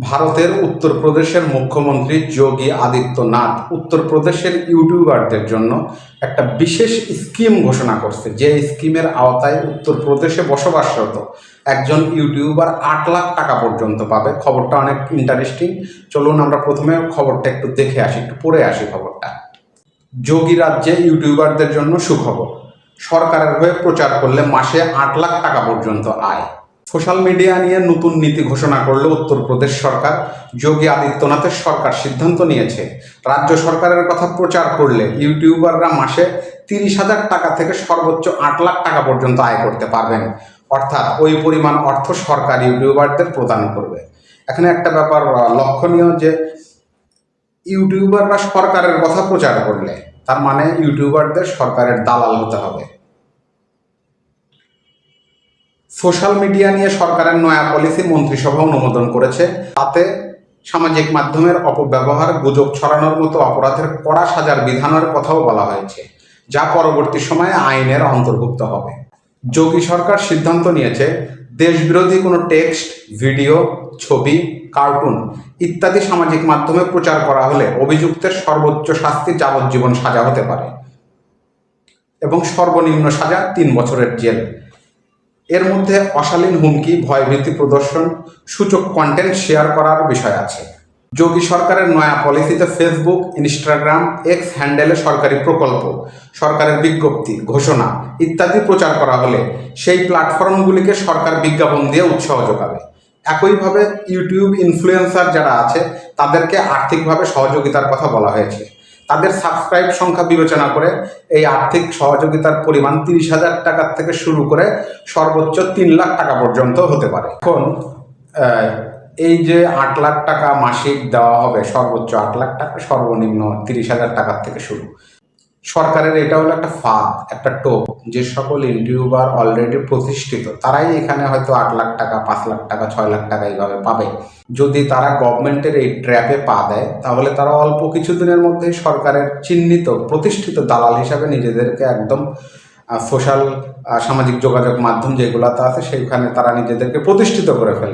ভারতের উত্তরপ্রদেশের মুখ্যমন্ত্রী যোগী আদিত্যনাথ উত্তরপ্রদেশের ইউটিউবারদের জন্য একটা বিশেষ স্কিম ঘোষণা করছে। যে স্কিমের আওতায় উত্তরপ্রদেশে বসবাসরত একজন ইউটিউবার আট লাখ টাকা পর্যন্ত পাবে। খবরটা অনেক ইন্টারেস্টিং চলুন আমরা প্রথমে খবরটা একটু দেখে আসি, একটু পড়ে আসি খবরটা। যোগী রাজ্যে ইউটিউবারদের জন্য সুখবর। সরকারের হয়ে প্রচার করলে মাসে আট লাখ টাকা পর্যন্ত আয়। সোশ্যাল মিডিয়া নিয়ে নতুন নীতি ঘোষণা করল উত্তরপ্রদেশ সরকার। যোগী আদিত্যনাথের সরকার সিদ্ধান্ত নিয়েছে। রাজ্য সরকারের কথা প্রচার করলে ইউটিউবাররা মাসে তিরিশ হাজার টাকা থেকে সর্বোচ্চ আট লাখ টাকা পর্যন্ত আয় করতে পারবেন। অর্থাৎ ওই পরিমাণ অর্থ সরকার ইউটিউবারদের প্রদান করবে। এখানে একটা ব্যাপার লক্ষণীয় যে ইউটিউবাররা সরকারের কথা প্রচার করলে, তার মানে ইউটিউবারদের সরকারের দালাল হতে হবে। সোশ্যাল মিডিয়া নিয়ে সরকারের নয়া পলিসি মন্ত্রিসভা অনুমোদন করেছে। তাতে সামাজিক মাধ্যমের অপব্যবহার, গুজব ছড়ানোর মতো অপরাধের কড়া সাজার বিধানের কথাও বলা হয়েছে, যা পরবর্তী সময়ে আইনের অন্তর্ভুক্ত হবে। যোগী সরকার সিদ্ধান্ত নিয়েছে, দেশবিরোধী কোনো টেক্সট, ভিডিও, ছবি, কার্টুন ইত্যাদি সামাজিক মাধ্যমে প্রচার করা হলে অভিযুক্তের সর্বোচ্চ শাস্তি যাবজ্জীবন সাজা হতে পারে এবং সর্বনিম্ন সাজা তিন বছরের জেল। এর মধ্যে অশালীন হুমকি, ভয়ভীতি প্রদর্শন, সূচক কন্টেন্ট শেয়ার করার বিষয় আছে। যোগী সরকারের নয়া পলিসিতে ফেসবুক ইনস্টাগ্রাম এক্স হ্যান্ডেলে সরকারি প্রকল্প, সরকারের বিজ্ঞপ্তি, ঘোষণা ইত্যাদি প্রচার করা হলে সেই প্ল্যাটফর্মগুলিকে সরকার বিজ্ঞাপন দিয়ে উৎসাহ যোগাবে। একইভাবে ইউটিউব ইনফ্লুয়েন্সার যারা আছে, তাদেরকে আর্থিকভাবে সহযোগিতার কথা বলা হয়েছে। তাদের সাবস্ক্রাইব সংখ্যা বিবেচনা করে এই আর্থিক সহযোগিতার পরিমাণ তিরিশ হাজার টাকার থেকে শুরু করে সর্বোচ্চ তিন লাখ টাকা পর্যন্ত হতে পারে। এখন এই যে আট লাখ টাকা মাসিক দেওয়া হবে, সর্বোচ্চ আট লাখ টাকা, সর্বনিম্ন তিরিশ হাজার টাকার থেকে শুরু। সরকারের এটা হলো একটা ফাঁদ, একটা টোপ। যে সকল ইউটিউবার অলরেডি প্রতিষ্ঠিত, তারাই এখানে হয়তো আট লাখ টাকা, পাঁচ লাখ টাকা, ছয় লাখ টাকা এইভাবে পাবে। যদি তারা গভর্নমেন্টের এই ট্র্যাপে পা দেয়, তাহলে তারা অল্প কিছুদিনের মধ্যেই সরকারের চিহ্নিত, প্রতিষ্ঠিত দালাল হিসাবে নিজেদেরকে একদম সোশ্যাল সামাজিক যোগাযোগ মাধ্যম যেগুলোতে আছে, সেইখানে তারা নিজেদেরকে প্রতিষ্ঠিত করে ফেলবে।